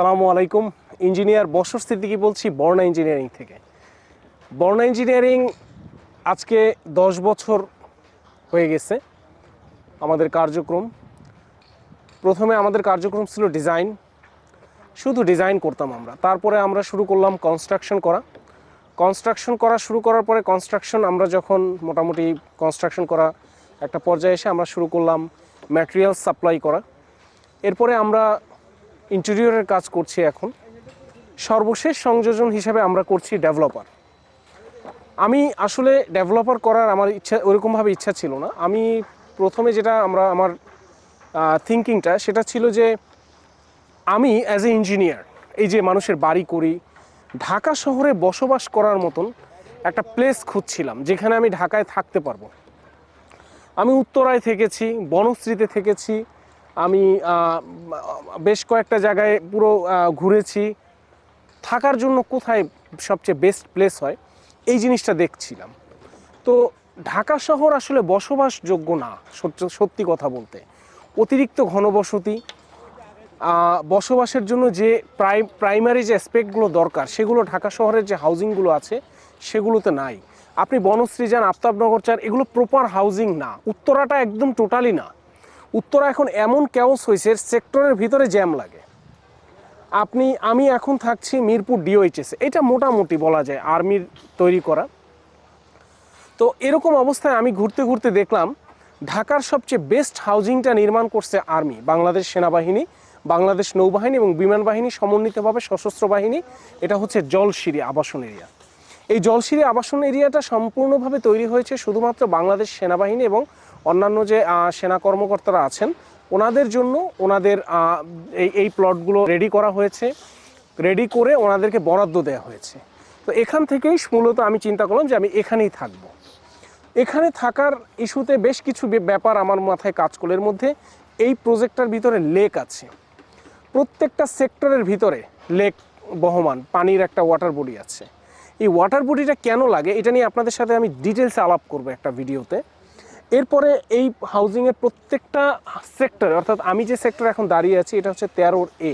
সালামু আলাইকুম। ইঞ্জিনিয়ার বসর সিদ্দিকি বলছি, বর্ণা ইঞ্জিনিয়ারিং থেকে। বর্ণা ইঞ্জিনিয়ারিং আজকে দশ বছর হয়ে গেছে আমাদের কার্যক্রম। প্রথমে আমাদের কার্যক্রম ছিল ডিজাইন। শুধু ডিজাইন করতাম আমরা। তারপরে আমরা শুরু করলাম কনস্ট্রাকশন করা। কনস্ট্রাকশন করা শুরু করার পরে কনস্ট্রাকশন আমরা যখন মোটামুটি কনস্ট্রাকশন করা একটা পর্যায়ে এসে আমরা শুরু করলাম ম্যাটেরিয়াল সাপ্লাই করা। এরপরে আমরা ইন্টেরিয়রের কাজ করছি এখন। সর্বশেষ সংযোজন হিসাবে আমরা করছি ডেভেলপার। আমি আসলে ডেভেলপার করার আমার ইচ্ছা, ওরকমভাবে ইচ্ছা ছিল না। আমি প্রথমে যেটা আমরা, আমার থিঙ্কিংটা সেটা ছিল যে আমি অ্যাজ এ ইঞ্জিনিয়ার এই যে মানুষের বাড়ি করি, ঢাকা শহরে বসবাস করার মতন একটা প্লেস খুঁজছিলাম, যেখানে আমি ঢাকায় থাকতে পারব। আমি উত্তরায় থেকেছি, বনশ্রীতে থেকেছি আমি বেশ কয়েকটা জায়গায় পুরো ঘুরেছি। থাকার জন্য কোথায় সবচেয়ে বেস্ট প্লেস হয়, এই জিনিসটা দেখছিলাম। তো ঢাকা শহর আসলে বসবাসযোগ্য না সত্য- কথা বলতে। অতিরিক্ত ঘনবসতি বসবাসের জন্য যে প্রাই প্রাইমারি যে অ্যাসপেক্টগুলো দরকার, সেগুলো ঢাকা শহরের যে হাউজিংগুলো আছে, সেগুলোতে নাই। আপনি বনশ্রী যান, আফতাবনগর চান এগুলো প্রপার হাউজিং না। উত্তরাটা একদম টোটালি না। উত্তরা এখন এমন ক্যাওস হয়েছে সেক্টরের ভিতরে জ্যাম লাগে। আপনি, আমি এখন থাকছি মিরপুর ডিওএইচএস এটা মোটামুটি বলা যায় আর্মির তৈরি করা। তো এরকম অবস্থায় আমি ঘুরতে ঘুরতে দেখলাম, ঢাকার সবচেয়ে বেস্ট হাউজিংটা নির্মাণ করছে আর্মি, বাংলাদেশ সেনাবাহিনী, বাংলাদেশ নৌবাহিনী এবং বিমান বাহিনী সমন্বিতভাবে সশস্ত্র বাহিনী। এটা হচ্ছে জলশিরি আবাসন এরিয়া এই জলশিরি আবাসন এরিয়াটা সম্পূর্ণভাবে তৈরি হয়েছে শুধুমাত্র বাংলাদেশ সেনাবাহিনী এবং অন্যান্য যে সেনা কর্মকর্তারা আছেন, ওনাদের জন্য ওনাদের এই এই প্লটগুলো রেডি করা হয়েছে। রেডি করে ওনাদেরকে বরাদ্দ দেওয়া হয়েছে। তো এখান থেকেই মূলত আমি চিন্তা করলাম যে আমি এখানেই থাকব। এখানে থাকার ইস্যুতে বেশ কিছু ব্যাপার আমার মাথায় কাজ করল মধ্যে এই প্রজেক্টটার ভিতরে লেক আছে। প্রত্যেকটা সেক্টরের ভিতরে লেক বহমান, পানির একটা ওয়াটার বডি আছে। এই ওয়াটার বডিটা কেন লাগে? এটা নিয়ে আপনাদের সাথে আমি ডিটেলসে আলাপ করব একটা ভিডিওতে। এরপরে এই হাউজিংয়ের প্রত্যেকটা সেক্টরে অর্থাৎ আমি যে সেক্টরে এখন দাঁড়িয়ে আছি, এটা হচ্ছে তেরোর এ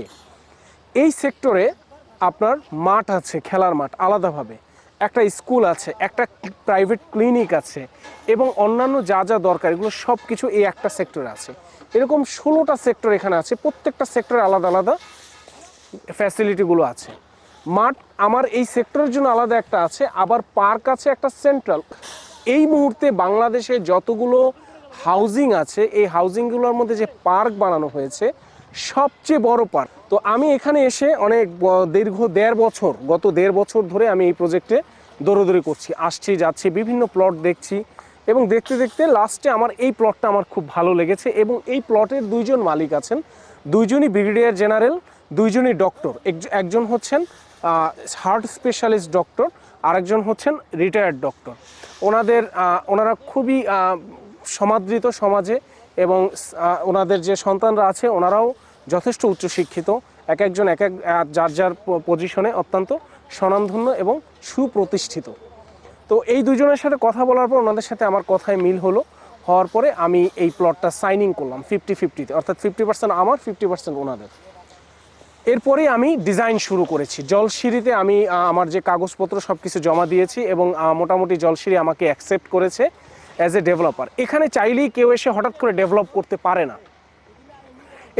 এই সেক্টরে আপনার মাঠ আছে, খেলার মাঠ, আলাদাভাবে। একটা স্কুল আছে, একটা প্রাইভেট ক্লিনিক আছে, এবং অন্যান্য যা যা দরকার, এগুলো সব কিছু এই একটা সেক্টরে আছে। এরকম ষোলোটা সেক্টর এখানে আছে, প্রত্যেকটা সেক্টরে আলাদা আলাদা ফ্যাসিলিটিগুলো আছে। মাঠ আমার এই সেক্টরের জন্য আলাদা একটা আছে, আবার পার্ক আছে একটা সেন্ট্রাল এই মুহূর্তে বাংলাদেশে যতগুলো হাউজিং আছে, এই হাউজিংগুলোর মধ্যে যে পার্ক বানানো হয়েছে, সবচেয়ে বড় পার্ক তো আমি এখানে এসে অনেক দীর্ঘ দেড় বছর, গত দেড় বছর ধরে আমি এই প্রজেক্টে দৌড়দৌড়ি করছি। আসছি, যাচ্ছি, বিভিন্ন প্লট দেখছি এবং দেখতে দেখতে লাস্টে আমার এই প্লটটা আমার খুব ভালো লেগেছে এবং এই প্লটের দুইজন মালিক আছেন। দুইজনই ব্রিগেডিয়ার জেনারেল দুইজনই ডক্টর একজন হচ্ছেন হার্ট স্পেশালিস্ট ডক্টর আরেকজন হচ্ছেন রিটায়ার্ড ডক্টর ওনাদের ওনারা খুবই সমাদৃত সমাজে এবং ওনাদের যে সন্তানরা আছে ওনারাও যথেষ্ট উচ্চশিক্ষিত। এক একজন এক এক যার যার পজিশনে অত্যন্ত স্বনামধন্য এবং সুপ্রতিষ্ঠিত। তো এই দুজনের সাথে কথা বলার পর ওনাদের সাথে আমার কথায় মিল হলো। হওয়ার পরে আমি এই প্লটটা সাইনিং করলাম ফিফটি ফিফটিতে অর্থাৎ ফিফটি পার্সেন্ট আমার ফিফটি পার্সেন্ট ওনাদের। এরপরে আমি ডিজাইন শুরু করেছি। জলসিঁড়িতে আমি আমার যে কাগজপত্র সব কিছু জমা দিয়েছি এবং মোটামুটি জলসিঁড়ি আমাকে অ্যাকসেপ্ট করেছে অ্যাজ এ ডেভেলপার এখানে চাইলেই কেউ এসে হঠাৎ করে ডেভেলপ করতে পারে না।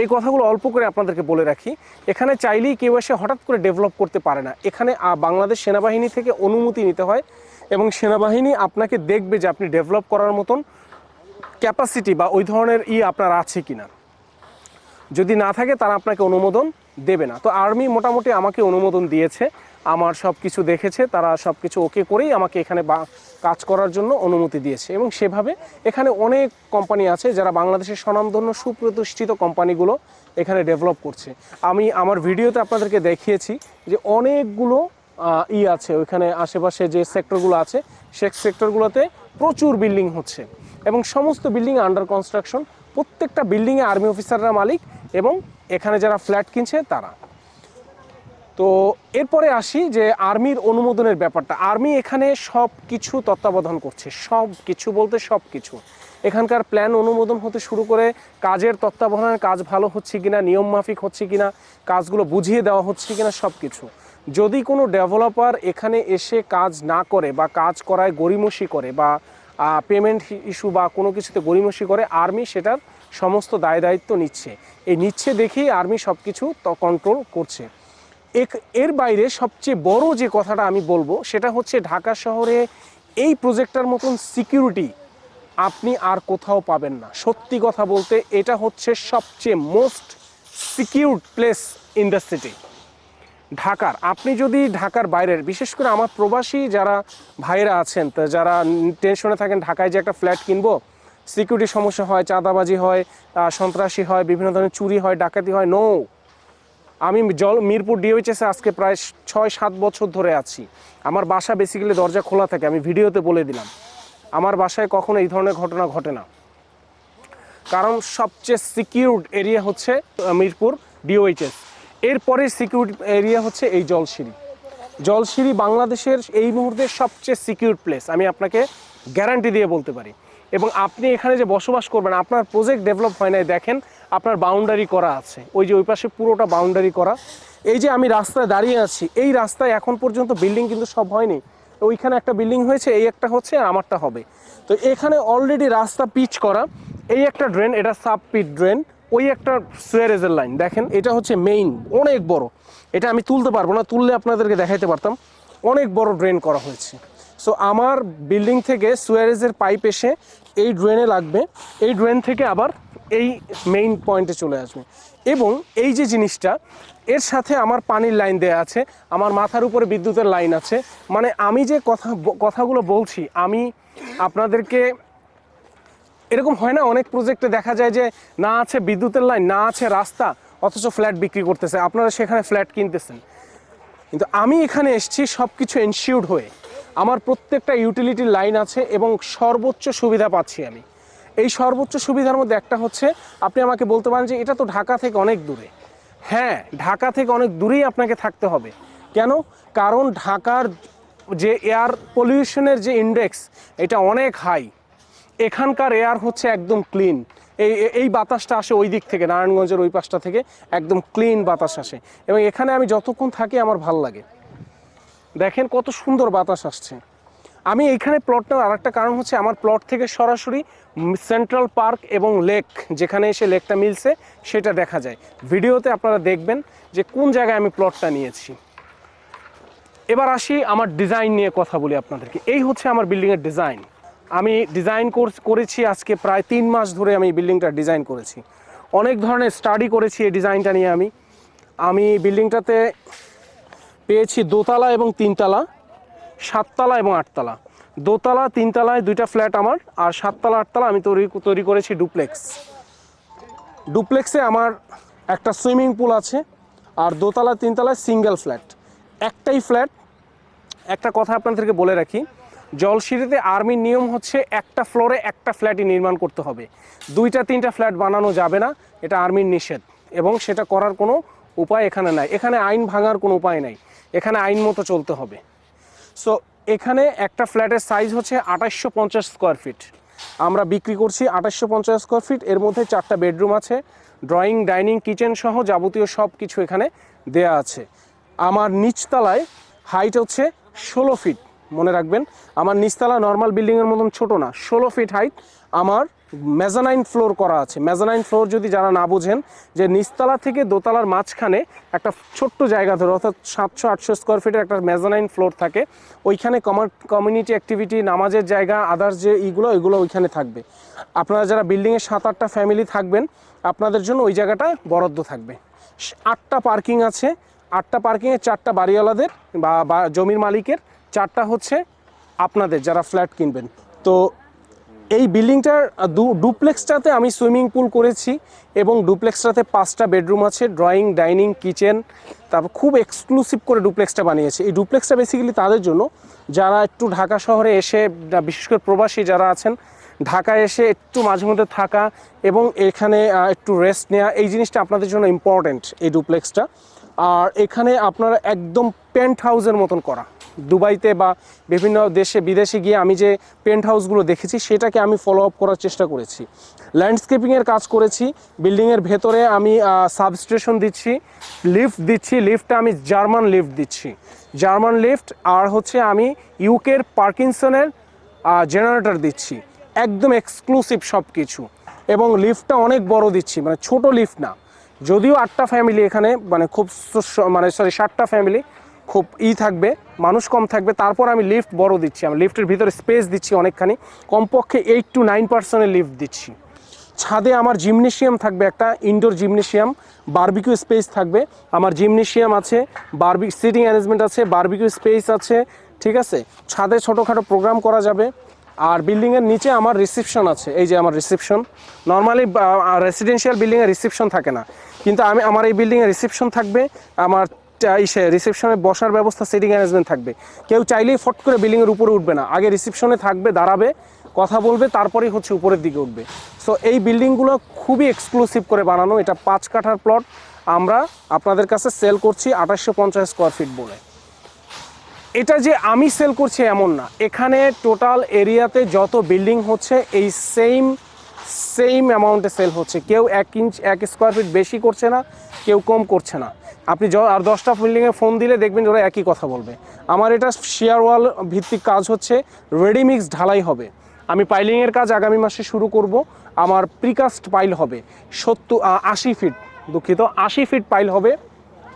এই কথাগুলো অল্প করে আপনাদেরকে বলে রাখি। এখানে চাইলেই কেউ এসে হঠাৎ করে ডেভেলপ করতে পারে না। এখানে বাংলাদেশ সেনাবাহিনী থেকে অনুমতি নিতে হয় এবং সেনাবাহিনী আপনাকে দেখবে যে আপনি ডেভেলপ করার মতন ক্যাপাসিটি বা ওই ধরনের ই আপনার আছে কিনা। যদি না থাকে তারা আপনাকে অনুমোদন দেবে না। তো আর্মি মোটামুটি আমাকে অনুমোদন দিয়েছে, আমার সব কিছু দেখেছে, তারা সব কিছু ওকে করেই আমাকে এখানে বা, কাজ করার জন্য অনুমতি দিয়েছে এবং সেভাবে এখানে অনেক কোম্পানি আছে যারা বাংলাদেশের স্বনামধন্য সুপ্রতিষ্ঠিত কোম্পানিগুলো এখানে ডেভেলপ করছে। আমি আমার ভিডিওতে আপনাদেরকে দেখিয়েছি যে অনেকগুলো ই আছে, ওইখানে আশেপাশে যে সেক্টরগুলো আছে, সে সেক্টরগুলোতে প্রচুর বিল্ডিং হচ্ছে এবং সমস্ত বিল্ডিং আন্ডার কনস্ট্রাকশন প্রত্যেকটা বিল্ডিংয়ে আর্মি অফিসাররা মালিক এবং এখানে যারা ফ্ল্যাট কিনছে, তারা। তো এরপরে আসি যে আর্মির অনুমোদনের ব্যাপারটা। আর্মি এখানে সব কিছু তত্ত্বাবধান করছে। সব কিছু বলতে সব কিছু এখানকার প্ল্যান অনুমোদন হতে শুরু করে কাজের তত্ত্বাবধানের কাজ ভালো হচ্ছে কিনা, নিয়ম মাফিক হচ্ছে কিনা, কাজগুলো বুঝিয়ে দেওয়া হচ্ছে কিনা সব কিছু যদি কোনো ডেভেলপার এখানে এসে কাজ না করে বা কাজ করায় গরিমসি করে বা পেমেন্ট ইস্যু বা কোনো কিছুতে গরিমসি করে, আর্মি সেটার সমস্ত দায় দায়িত্ব নিচ্ছে। এই নিচ্ছে দেখেই আর্মি সব কিছু কন্ট্রোল করছে। এক- এর বাইরে সবচেয়ে বড় যে কথাটা আমি বলব, সেটা হচ্ছে ঢাকা শহরে এই প্রজেক্টটার মতন সিকিউরিটি আপনি আর কোথাও পাবেন না। সত্যি কথা বলতে এটা হচ্ছে সবচেয়ে most secure place in the city ঢাকার, আপনি যদি ঢাকার বাইরের, বিশেষ করে আমার প্রবাসী যারা ভাইরা আছেন যারা টেনশনে থাকেন, ঢাকায় যে একটা ফ্ল্যাট কিনবো সিকিউরিটি সমস্যা হয়, চাঁদাবাজি হয় সন্ত্রাসী হয়, বিভিন্ন ধরনের চুরি হয়, ডাকাতি হয় নো আমি জল, মিরপুর ডিওএইচএসে আজকে প্রায় ছয়, সাত বছর ধরে আছি। আমার বাসা বেসিক্যালি দরজা খোলা থাকে, আমি ভিডিওতে বলে দিলাম। আমার বাসায় কখনো এই ধরনের ঘটনা ঘটে না। কারণ সবচেয়ে সিকিউরড এরিয়া হচ্ছে মিরপুর ডিওএইচএস এরপরে সিকিউর এরিয়া হচ্ছে এই জলসিঁড়ি। জলসিঁড়ি বাংলাদেশের এই মুহূর্তে সবচেয়ে সিকিউর প্লেস আমি আপনাকে গ্যারান্টি দিয়ে বলতে পারি। এবং আপনি এখানে যে বসবাস করবেন, আপনার প্রজেক্ট ডেভেলপ হয় নাই, দেখেন আপনার বাউন্ডারি করা আছে। ওই যে ওই পাশে পুরোটা বাউন্ডারি করা। এই যে আমি রাস্তায় দাঁড়িয়ে আছি, এই রাস্তায় এখন পর্যন্ত বিল্ডিং কিন্তু সব হয়নি। ওইখানে একটা বিল্ডিং হয়েছে, এই একটা হচ্ছে, আর আমারটা হবে। তো এখানে অলরেডি রাস্তা পিচ করা, এই একটা ড্রেন এটা সাব পিট ড্রেন ওই একটা সুয়ারেজের লাইন দেখেন, এটা হচ্ছে মেইন অনেক বড়। এটা আমি তুলতে পারব না, তুললে আপনাদেরকে দেখাইতে পারতাম। অনেক বড় ড্রেন করা হয়েছে। সো আমার বিল্ডিং থেকে সুয়ারেজের পাইপ এসে এই ড্রেনে লাগবে। এই ড্রেন থেকে আবার এই মেইন পয়েন্টে চলে আসবে। এবং এই যে জিনিসটা, এর সাথে আমার পানির লাইন দেয়া আছে, আমার মাথার উপরে বিদ্যুতের লাইন আছে। মানে আমি যে কথা, কথাগুলো বলছি, আমি আপনাদেরকে, এরকম হয় না, অনেক প্রজেক্টে দেখা যায় যে না আছে বিদ্যুতের লাইন না আছে রাস্তা, অথচ ফ্ল্যাট বিক্রি করতেছে। আপনারা সেখানে ফ্ল্যাট কিনতেছেন। কিন্তু আমি এখানে এসেছি সব কিছু এনশিওর্ড হয়ে। আমার প্রত্যেকটা ইউটিলিটির লাইন আছে এবং সর্বোচ্চ সুবিধা পাচ্ছি আমি। এই সর্বোচ্চ সুবিধার মধ্যে একটা হচ্ছে, আপনি আমাকে বলতে পারেন যে এটা তো ঢাকা থেকে অনেক দূরে। হ্যাঁ ঢাকা থেকে অনেক দূরেই আপনাকে থাকতে হবে। কেন? কারণ ঢাকার যে এয়ার পলিউশনের যে ইন্ডেক্স এটা অনেক হাই এখানকার এয়ার হচ্ছে একদম ক্লিন এই এই বাতাসটা আসে ওই দিক থেকে, নারায়ণগঞ্জের ওই পাশটা থেকে, একদম ক্লিন বাতাস আসে। এবং এখানে আমি যতক্ষণ থাকি আমার ভালো লাগে। দেখেন কত সুন্দর বাতাস আসছে। আমি এইখানে প্লটটার নেওয়ার আরেকটা কারণ হচ্ছে আমার প্লট থেকে সরাসরি সেন্ট্রাল পার্ক এবং লেক যেখানে এসে লেকটা মিলছে, সেটা দেখা যায়। ভিডিওতে আপনারা দেখবেন যে কোন জায়গায় আমি প্লটটা নিয়েছি। এবার আসি আমার ডিজাইন নিয়ে কথা বলি আপনাদেরকে। এই হচ্ছে আমার বিল্ডিংয়ের ডিজাইন আমি ডিজাইন করেছি আজকে প্রায় তিন মাস ধরে আমি বিল্ডিংটা ডিজাইন করেছি। অনেক ধরনের স্টাডি করেছি এই ডিজাইনটা নিয়ে আমি। আমি বিল্ডিংটাতে পেয়েছি দোতলা এবং তিনতলা, সাততলা এবং আটতলা। দোতলা, তিনতলায় দুইটা ফ্ল্যাট আমার, আর সাততলা, আটতলা আমি তৈরি তৈরি করেছি ডুপ্লেক্স। ডুপ্লেক্সে আমার একটা সুইমিং পুল আছে, আর দোতলা, তিনতলায় সিঙ্গেল ফ্ল্যাট। একটাই ফ্ল্যাট, একটা কথা আপনাদেরকে বলে রাখি, জলসিঁড়িতে আর্মির নিয়ম হচ্ছে একটা ফ্লোরে একটা ফ্ল্যাটই নির্মাণ করতে হবে। দুইটা, তিনটা ফ্ল্যাট বানানো যাবে না, এটা আর্মির নিষেধ, এবং সেটা করার কোনো উপায় এখানে নাই। এখানে আইন ভাঙার কোনো উপায় নাই। এখানে আইন মতো চলতে হবে। সো এখানে একটা ফ্ল্যাটের সাইজ হচ্ছে আঠাশশো পঞ্চাশ স্কোয়ার ফিট আমরা বিক্রি করছি আঠাশশো পঞ্চাশ স্কোয়ার ফিট এর মধ্যে চারটা বেডরুম আছে ড্রয়িং ডাইনিং কিচেন সহ যাবতীয় সব কিছু এখানে দেয়া আছে। আমার নিচতলায় হাইট হচ্ছে ষোলো ফিট মনে রাখবেন। আমার নিচতলা নর্মাল বিল্ডিংয়ের মতন ছোট না, ষোলো ফিট হাইট আমার মেজানাইন ফ্লোর করা আছে। মেজানাইন ফ্লোর যদি যারা না বোঝেন, যে নিচতলা থেকে দোতলার মাঝখানে একটা ছোট্ট জায়গা ধরে, অর্থাৎ সাতশো, আটশো স্কোয়ার ফিটের একটা মেজানাইন ফ্লোর থাকে। ওইখানে কমিউনিটি অ্যাক্টিভিটি নামাজের জায়গা আদার্স যে ইগুলো ওইগুলো ওইখানে থাকবে। আপনারা যারা বিল্ডিংয়ে সাত, আটটা ফ্যামিলি থাকবেন, আপনাদের জন্য ওই জায়গাটা বরাদ্দ থাকবে। আটটা পার্কিং আছে। আটটা পার্কিংয়ে চারটা বাড়িওয়ালাদের বা বা জমির মালিকের, চারটা হচ্ছে আপনাদের যারা ফ্ল্যাট কিনবেন। তো এই বিল্ডিংটার দু, ডুপ্লেক্সটাতে আমি সুইমিং পুল করেছি এবং ডুপ্লেক্সটাতে পাঁচটা বেডরুম আছে, ড্রয়িং, ডাইনিং, কিচেন, তারপর খুব এক্সক্লুসিভ করে ডুপ্লেক্সটা বানিয়েছে। এই ডুপ্লেক্সটা বেসিক্যালি তাদের জন্য যারা একটু ঢাকা শহরে এসে বিশেষ করে প্রবাসী যারা আছেন, ঢাকায় এসে একটু মাঝে মধ্যে থাকা এবং এখানে একটু রেস্ট নেওয়া এই জিনিসটা আপনাদের জন্য ইম্পর্ট্যান্ট এই ডুপ্লেক্সটা। আর এখানে আপনারা একদম পেন্ট হাউসের মতন করা। দুবাইতে বা বিভিন্ন দেশে বিদেশে গিয়ে আমি যে পেন্ট হাউসগুলো দেখেছি, সেটাকে আমি ফলো আপ করার চেষ্টা করেছি। ল্যান্ডস্কেপিংয়ের কাজ করেছি বিল্ডিংয়ের ভেতরে আমি সাবস্টেশন দিচ্ছি লিফট দিচ্ছি লিফটটা আমি জার্মান লিফট দিচ্ছি। জার্মান লিফট আর হচ্ছে আমি ইউকের পার্কিনসনের জেনারেটর দিচ্ছি। একদম এক্সক্লুসিভ সব কিছু এবং লিফটটা অনেক বড় দিচ্ছি মানে ছোট লিফট না। যদিও আটটা ফ্যামিলি এখানে মানে খুব মানে সরি সাতটা ফ্যামিলি খুব ই থাকবে, মানুষ কম থাকবে। তারপর আমি লিফট বড় দিচ্ছি। আমি লিফটের ভিতরে স্পেস দিচ্ছি অনেকখানি। কমপক্ষে এইট টু নাইন পার্সেন্টের লিফট দিচ্ছি। ছাদে আমার জিমনেশিয়াম থাকবে একটা ইনডোর জিমনেশিয়াম বারবিকিউ স্পেস থাকবে। আমার জিমনেশিয়াম আছে বারবি সিটিং অ্যারেঞ্জমেন্ট আছে বারবিকিউ স্পেস আছে, ঠিক আছে? ছাদে ছোটোখাটো প্রোগ্রাম করা যাবে। আর বিল্ডিংয়ের নিচে আমার রিসেপশন আছে। এই যে আমার রিসেপশন নর্মালি রেসিডেন্সিয়াল বিল্ডিংয়ে রিসেপশন থাকে না। কিন্তু আমি, আমার এই বিল্ডিংয়ে রিসেপশন থাকবে। আমার ইসে রিসেপশনে বসার ব্যবস্থা সিটিং অ্যারেঞ্জমেন্ট থাকবে। কেউ চাইলেই ফট করে বিল্ডিংয়ের উপরে উঠবে না। আগে রিসেপশনে থাকবে, দাঁড়াবে, কথা বলবে, তারপরেই হচ্ছে উপরের দিকে উঠবে। সো এই বিল্ডিংগুলো খুবই এক্সক্লুসিভ করে বানানো। এটা পাঁচ কাঠার প্লট আমরা আপনাদের কাছে সেল করছি আঠাশশো পঞ্চাশ স্কোয়ার ফিট বলে। এটা যে আমি সেল করছি এমন না। এখানে টোটাল এরিয়াতে যত বিল্ডিং হচ্ছে, এই সেম সেম অ্যামাউন্টে সেল হচ্ছে। কেউ এক ইঞ্চ এক স্কোয়ার ফিট বেশি করছে না, কেউ কম করছে না। আপনি আর দশটা বিল্ডিংয়ে ফোন দিলে দেখবেন ওরা একই কথা বলবে। আমার এটা শেয়ার ওয়াল ভিত্তিক কাজ হচ্ছে রেডিমিক্স ঢালাই হবে। আমি পাইলিংয়ের কাজ আগামী মাসে শুরু করব, আমার প্রিকাস্ট পাইল হবে। সত্তর আশি ফিট দুঃখিত, আশি ফিট পাইল হবে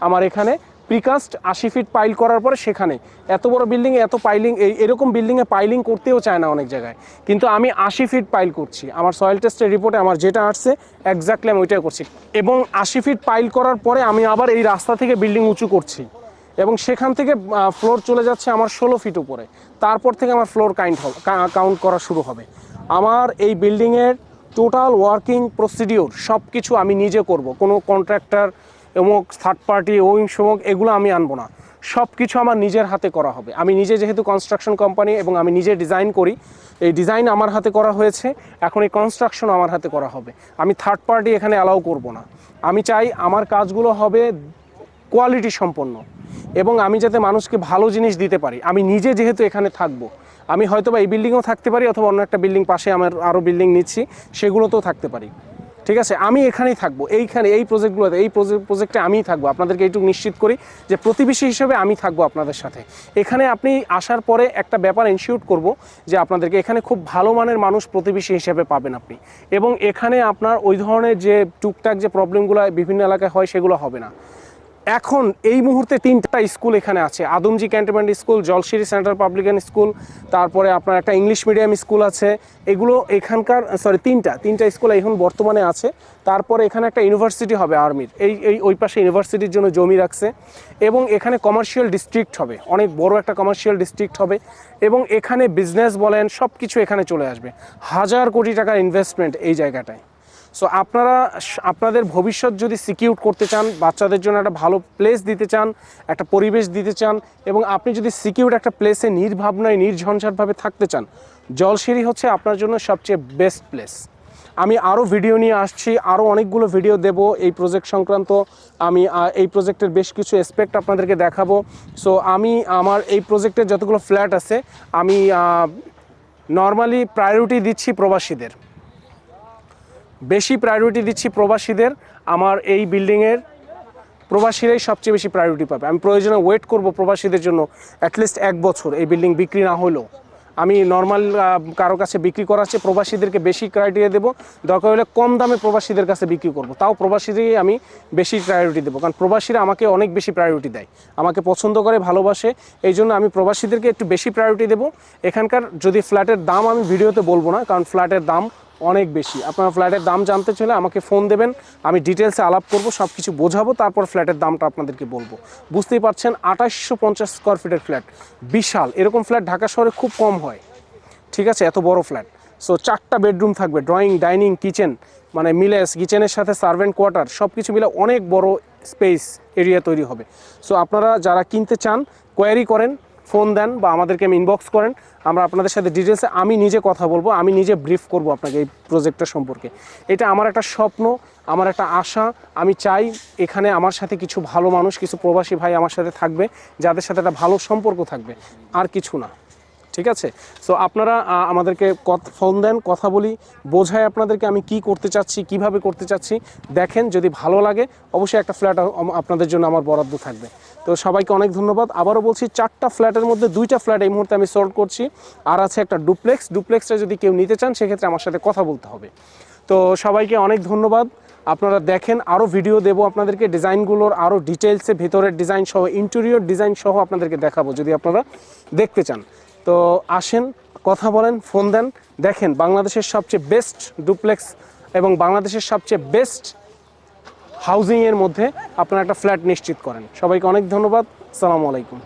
আমার এখানে। প্রিকাস্ট আশি ফিট পাইল করার পরে সেখানে। এত বড় বিল্ডিংয়ে এত পাইলিং এই এরকম বিল্ডিংয়ে পাইলিং করতেও চায় না অনেক জায়গায়। কিন্তু আমি আশি ফিট পাইল করছি। আমার সয়েল টেস্টের রিপোর্টে আমার যেটা আসছে একজাক্টলি আমি ওইটাই করছি। এবং আশি ফিট পাইল করার পরে আমি আবার এই রাস্তা থেকে বিল্ডিং উঁচু করছি। এবং সেখান থেকে ফ্লোর চলে যাচ্ছে আমার ষোলো ফিট উপরে। তারপর থেকে আমার ফ্লোর কাইন্ট হবে কাউন্ট করা শুরু হবে। আমার এই বিল্ডিংয়ের টোটাল ওয়ার্কিং প্রসিডিওর সব কিছু আমি নিজে করব। কোনো কন্ট্রাক্টর এবং থার্ড পার্টি ওইং সমক, এগুলো আমি আনব না। সব কিছু আমার নিজের হাতে করা হবে। আমি নিজে যেহেতু কনস্ট্রাকশন কোম্পানি এবং আমি নিজে ডিজাইন করি, এই ডিজাইন আমার হাতে করা হয়েছে, এখন এই কনস্ট্রাকশন আমার হাতে করা হবে। আমি থার্ড পার্টি এখানে অ্যালাউ করব না। আমি চাই আমার কাজগুলো হবে কোয়ালিটি সম্পন্ন। এবং আমি যাতে মানুষকে ভালো জিনিস দিতে পারি। আমি নিজে যেহেতু এখানে থাকব, আমি হয়তো বা এই বিল্ডিংও থাকতে পারি, অথবা অন্য একটা বিল্ডিং পাশে আমার আরও বিল্ডিং নিচ্ছি, সেগুলোতেও থাকতে পারি। ঠিক আছে? আমি এখানেই থাকব, এইখানে, এই প্রজেক্টগুলোতে এই প্রজেক্টে আমিই থাকব। আপনাদেরকে এইটুকু নিশ্চিত করি যে প্রতিবেশী হিসেবে আমি থাকব আপনাদের সাথে। এখানে আপনি আসার পরে একটা ব্যাপার ইনশিওর করব যে আপনাদেরকে এখানে খুব ভালো মানের মানুষ প্রতিবেশী হিসেবে পাবেন আপনি। এবং এখানে আপনার ওই ধরনের যে টুকটাক যে প্রবলেমগুলো বিভিন্ন এলাকায় হয়, সেগুলো হবে না। এখন এই মুহূর্তে তিনটা স্কুল এখানে আছে। Adamjee cantonment school, Jolshiri central publican school, তারপরে আপনার একটা ইংলিশ মিডিয়াম স্কুল আছে। এগুলো এখানকার সরি তিনটা তিনটা স্কুল এখন বর্তমানে আছে। তারপরে এখানে একটা ইউনিভার্সিটি হবে আর্মির। এই এই, ওই পাশে ইউনিভার্সিটির জন্য জমি রাখছে। এবং এখানে কমার্শিয়াল ডিস্ট্রিক্ট হবে। অনেক বড় একটা কমার্শিয়াল ডিস্ট্রিক্ট হবে। এবং এখানে বিজনেস বলেন সব কিছু এখানে চলে আসবে। হাজার কোটি টাকার ইনভেস্টমেন্ট এই জায়গাটায়। সো আপনারা আপনাদের ভবিষ্যৎ যদি সিকিউর করতে চান, বাচ্চাদের জন্য একটা ভালো প্লেস দিতে চান, একটা পরিবেশ দিতে চান, এবং আপনি যদি সিকিউর একটা প্লেসে নির্ভাবনায়, নির্ঝঞ্ঝাটভাবে থাকতে চান, জলসিঁড়ি হচ্ছে আপনার জন্য সবচেয়ে বেস্ট প্লেস আমি আরও ভিডিও নিয়ে আসছি, আরও অনেকগুলো ভিডিও দেব এই প্রজেক্ট সংক্রান্ত। আমি এই প্রজেক্টের বেশ কিছু এসপেক্ট আপনাদেরকে দেখাবো। সো আমি, আমার এই প্রজেক্টের যতগুলো ফ্ল্যাট আছে, আমি নর্মালি প্রায়োরিটি দিচ্ছি প্রবাসীদের। বেশি প্রায়োরিটি দিচ্ছি প্রবাসীদের। আমার এই বিল্ডিংয়ের প্রবাসীরাই সবচেয়ে বেশি প্রায়োরিটি পাবে। আমি প্রয়োজনে ওয়েট করব প্রবাসীদের জন্য অ্যাটলিস্ট এক বছর এই বিল্ডিং বিক্রি না হলেও। আমি নর্মাল কারও কাছে বিক্রি করার চেয়ে প্রবাসীদেরকে বেশি ক্রাইটেরিয়া দেবো। দরকার হলে কম দামে প্রবাসীদের কাছে বিক্রি করব। তাও প্রবাসীদেরই আমি বেশি প্রায়োরিটি দেবো। কারণ প্রবাসীরা আমাকে অনেক বেশি প্রায়োরিটি দেয়। আমাকে পছন্দ করে, ভালোবাসে। এই জন্য আমি প্রবাসীদেরকে একটু বেশি প্রায়োরিটি দেবো। এখানকার যদি ফ্ল্যাটের দাম আমি ভিডিওতে বলব না, কারণ ফ্ল্যাটের দাম অনেক বেশি। আপনারা ফ্ল্যাটের দাম জানতে চাইলে আমাকে ফোন দেবেন, আমি ডিটেলসে আলাপ করব সব কিছু বোঝাবো, তারপর ফ্ল্যাটের দামটা আপনাদেরকে বলব। বুঝতেই পারছেন আঠাশশো পঞ্চাশ স্কোয়ার ফিটের ফ্ল্যাট বিশাল। এরকম ফ্ল্যাট ঢাকা শহরে খুব কম হয়। ঠিক আছে? এত বড় ফ্ল্যাট সো চারটা বেডরুম থাকবে ড্রয়িং ডাইনিং কিচেন মানে মিলে কিচেনের সাথে সার্ভেন্ট কোয়ার্টার সব কিছু মিলে অনেক বড় স্পেস এরিয়া তৈরি হবে। সো আপনারা যারা কিনতে চান কোয়ারি করেন ফোন দেন বা আমাদেরকে আমি ইনবক্স করেন, আমরা আপনাদের সাথে ডিটেলসে আমি নিজে কথা বলব, আমি নিজে ব্রিফ করব আপনাকে এই প্রজেক্টটা সম্পর্কে। এটা আমার একটা স্বপ্ন, আমার একটা আশা, আমি চাই এখানে আমার সাথে কিছু ভালো মানুষ, কিছু প্রবাসী ভাই আমার সাথে থাকবে, যাদের সাথে একটা ভালো সম্পর্ক থাকবে, আর কিছু না। ঠিক আছে? সো আপনারা আমাদেরকে ফোন দেন, কথা বলি, বোঝায় আপনাদেরকে আমি কি করতে চাচ্ছি, কীভাবে করতে চাচ্ছি। দেখেন, যদি ভালো লাগে, অবশ্যই একটা ফ্ল্যাট আপনাদের জন্য আমার বরাদ্দ থাকবে। তো সবাইকে অনেক ধন্যবাদ। আবারও বলছি, চারটা ফ্ল্যাটের মধ্যে দুইটা ফ্ল্যাট এই মুহূর্তে আমি সল্ভ করছি। আর আছে একটা ডুপ্লেক্স ডুপ্লেক্সটা যদি কেউ নিতে চান, সেক্ষেত্রে আমার সাথে কথা বলতে হবে। তো সবাইকে অনেক ধন্যবাদ। আপনারা দেখেন, আরও ভিডিও দেব আপনাদেরকে। ডিজাইনগুলোর আরও ডিটেলসে ভেতরের ডিজাইন সহ ইন্টেরিয়র ডিজাইন সহ আপনাদেরকে দেখাবো, যদি আপনারা দেখতে চান। তো আসেন, কথা বলেন, ফোন দেন। দেখেন, বাংলাদেশের সবচেয়ে বেস্ট ডুপ্লেক্স এবং বাংলাদেশের সবচেয়ে বেস্ট হাউজিংয়ের মধ্যে আপনারা একটা ফ্ল্যাট নিশ্চিত করেন। সবাইকে অনেক ধন্যবাদ। সালামু আলাইকুম।